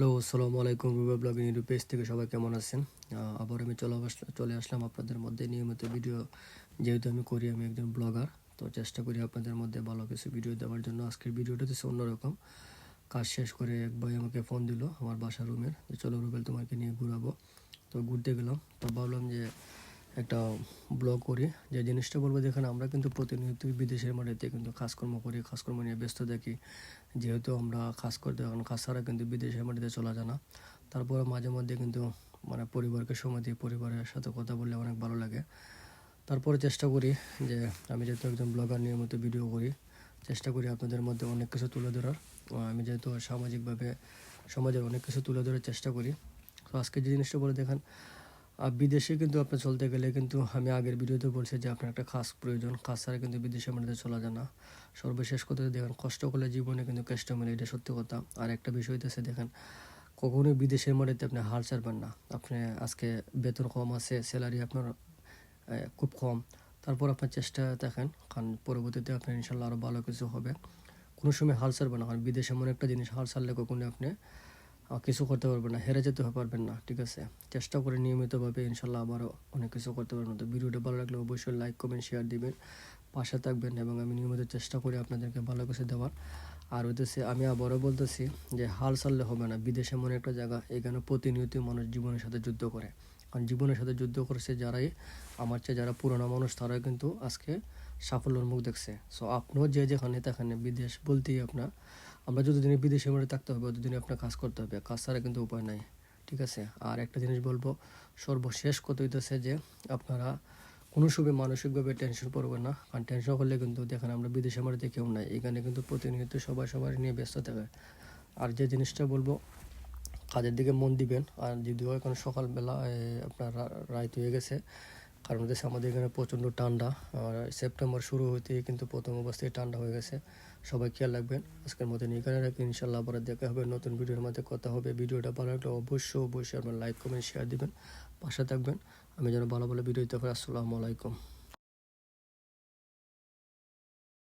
Hello, আসসালামু আলাইকুম Ruba blogging YouTube page থেকে সবাই কেমন আছেন? আবার আমি চলে চলে আসলাম আপনাদের মধ্যে। নিয়মিত ভিডিও যেহেতু আমি করি, আমি একজন ব্লগার, তো চেষ্টা করি আপনাদের মধ্যে ভালো কিছু ভিডিও দেওয়ার জন্য। আজকের ভিডিওটা হচ্ছে অন্যরকম। কাজ শেষ করে এক ভাই আমাকে ফোন দিল, আমার বাসা রুমের যে চলো রুবেল তোমাকে নিয়ে ঘুরাবো। তো ঘুরতে গেলাম। তো ভাবলাম যে একটা ব্লগ করি। যে জিনিসটা বলব দেখেন আমরা কিন্তু প্রতিনিয়ত বিদেশের মাটিতে কিন্তু কাজকর্ম করি, কাজকর্ম নিয়ে ব্যস্ত থাকি। যেহেতু আমরা কাজ করতে এখন কাজ ছাড়া কিন্তু বিদেশের মাটিতে চলা যায় না। তারপরে মাঝে মধ্যে কিন্তু মানে পরিবারকে সময় দিয়ে পরিবারের সাথে কথা বললে অনেক ভালো লাগে। তারপরে চেষ্টা করি যে আমি যেহেতু একজন ব্লগার, নিয়মিত ভিডিও করি, চেষ্টা করি আপনাদের মধ্যে অনেক কিছু তুলে ধরার। আমি যেহেতু সামাজিকভাবে সমাজের অনেক কিছু তুলে ধরার চেষ্টা করি। তো আজকে যে জিনিসটা বলে দেখেন আর বিদেশে কিন্তু আপনার চলতে গেলে কিন্তু আমি আগের ভিডিওতে বলছি যে আপনার একটা কাজ প্রয়োজন। কাজ ছাড়া কিন্তু বিদেশে আমাদের চলা যায় না। সর্বশেষ কথা দেখেন, কষ্ট করলে জীবনে কিন্তু কষ্ট মেলে এটা সত্যি কথা। আর একটা বিষয় হইতেছে দেখেন, কখনোই বিদেশের মাটিতে আপনি হাল ছাড়বেন না। আপনি আজকে বেতন কম আছে স্যালারি আপনার খুব কম। তারপর আপনার চেষ্টা দেখেন, কারণ পরবর্তীতে আপনার ইনশাল্লাহ আরও ভালো কিছু হবে। কোনো সময় হাল ছাড়বেন না, কারণ বিদেশে এমন একটা জিনিস, হাল ছাড়লে কখনোই আপনি কিছু করতে পারবেন না, হেরে যেতে পারবেন না, ঠিক আছে? চেষ্টা করে নিয়মিতভাবে ইনশাল্লাহ আবারও অনেক কিছু করতে পারবেন। তো ভিডিওটা ভালো লাগলে অবশ্যই লাইক কমেন্ট শেয়ার দিবেন, পাশে থাকবেন এবং আমি নিয়মিত চেষ্টা করি আপনাদেরকে ভালো কিছু দেওয়ার। আর হইতেছে আমি আবারও বলতেছি যে হাল ছাড়লে হবে না, বিদেশে মনে একটা জায়গা এখানে প্রতিনিয়ত মানুষ জীবনের সাথে যুদ্ধ করে। কারণ জীবনের সাথে যুদ্ধ করেছে যারাই, আমার চেয়ে যারা পুরোনো মানুষ তারাই কিন্তু আজকে সাফল্যের মুখ দেখছে। সো আপনিও যে যেখানে তেখানে বিদেশ বলতেই আপনার আমরা যতদিনে বিদেশে মধ্যে থাকতে হবে ততদিনে আপনার কাজ করতে হবে। কাজ ছাড়া কিন্তু উপায় নাই, ঠিক আছে? আর একটা জিনিস বলব, সর্বশেষ কথা হইতেছে যে, আপনারা কোনো সময় মানসিকভাবে টেনশন করবেন না। কারণ টেনশন করলে কিন্তু দেখেন আমরা বিদেশে মাটিতে কেউ নাই, এখানে কিন্তু প্রতিনিয়ত সবাই সবার নিয়ে ব্যস্ত থাকে। আর যে জিনিসটা বলব, কাজের দিকে মন দিবেন। আর যদিও এখন সকালবেলা আপনার রা- রাত হয়ে গেছে কারণ হচ্ছে আমাদের এখানে প্রচণ্ড ঠান্ডা, আর সেপ্টেম্বর শুরু হতেই কিন্তু প্রথম অবস্থায় ঠান্ডা হয়ে গেছে। সবাই খেয়াল রাখবেন, আজকের মতন এখানে রাখি ইনশাল্লাহ আবার দেখা হবে নতুন ভিডিওর মধ্যে, কথা হবে। ভিডিওটা ভালো লাগলে অবশ্যই অবশ্যই আপনার লাইক, কমেন্ট শেয়ার দিবেন, পাশে থাকবেন। আমি যেন ভালো ভালো ভিডিও দিতে পারি, আসসালামু আলাইকুম।